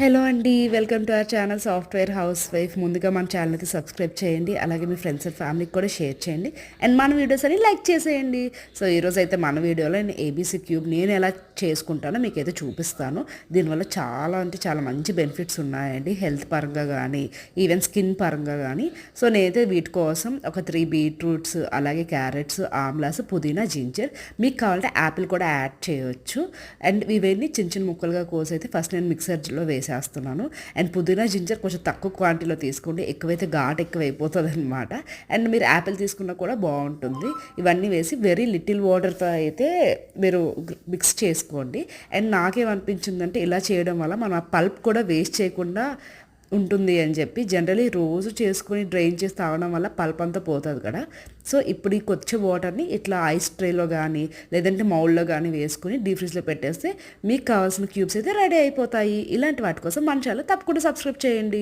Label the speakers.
Speaker 1: Hello అండి welcome to our channel software house wife. ముందుగా మన ఛానల్కి సబ్స్క్రైబ్ చేయండి అలాగే మీ ఫ్రెండ్స్ అండ్ ఫ్యామిలీకి కూడా షేర్ చేయండి. అండ్ మన వీడియోస్ అని లైక్ చేసేయండి. సో ఈరోజు అయితే మన వీడియోలో నేను ఏబీసీ క్యూబ్ నేను ఎలా చేసుకుంటానో మీకు అయితే చూపిస్తాను. దీనివల్ల చాలా అంటే చాలా మంచి బెనిఫిట్స్ ఉన్నాయండి హెల్త్ పరంగా కానీ ఈవెన్ స్కిన్ పరంగా కానీ. సో నేనైతే వీటి కోసం ఒక త్రీ బీట్రూట్స్ అలాగే క్యారెట్స్ ఆమ్లాస్ పుదీనా జింజర్ మీకు కావాలంటే యాపిల్ కూడా యాడ్ చేయొచ్చు. అండ్ ఇవన్నీ చిన్న చిన్న ముక్కలుగా కోసి అయితే ఫస్ట్ నేను మిక్సర్లో వేసేస్తున్నాను అండ్ పుదీనా జింజర్ కొంచెం తక్కువ క్వాంటిటీలో తీసుకోండి. ఎక్కువైతే ఘాట్ ఎక్కువ అయిపోతుంది అనమాట అండ్ మీరు యాపిల్ తీసుకున్నా కూడా బాగుంటుంది. ఇవన్నీ వేసి వెరీ లిటిల్ వాటర్తో అయితే మీరు మిక్స్ చేసుకోండి. అండ్ నాకేమనిపించిందంటే ఇలా చేయడం వల్ల మన పల్ప్ కూడా వేస్ట్ చేయకుండా ఉంటుంది అని చెప్పి జనరలీ రోజు చేసుకొని డ్రైన్ చేసి తాగడం వల్ల పల్ప్ అంతా పోతుంది కదా. సో ఇప్పుడు ఈ కొచ్చే వాటర్ని ఇట్లా ఐస్ ట్రేలో కానీ లేదంటే మౌల్లో కానీ వేసుకొని డీప్ ఫ్రిడ్జ్లో పెట్టేస్తే మీకు కావాల్సిన క్యూబ్స్ అయితే రెడీ అయిపోతాయి. ఇలాంటి వాటి కోసం మన ఛానల్ తప్పకుండా సబ్స్క్రైబ్ చేయండి.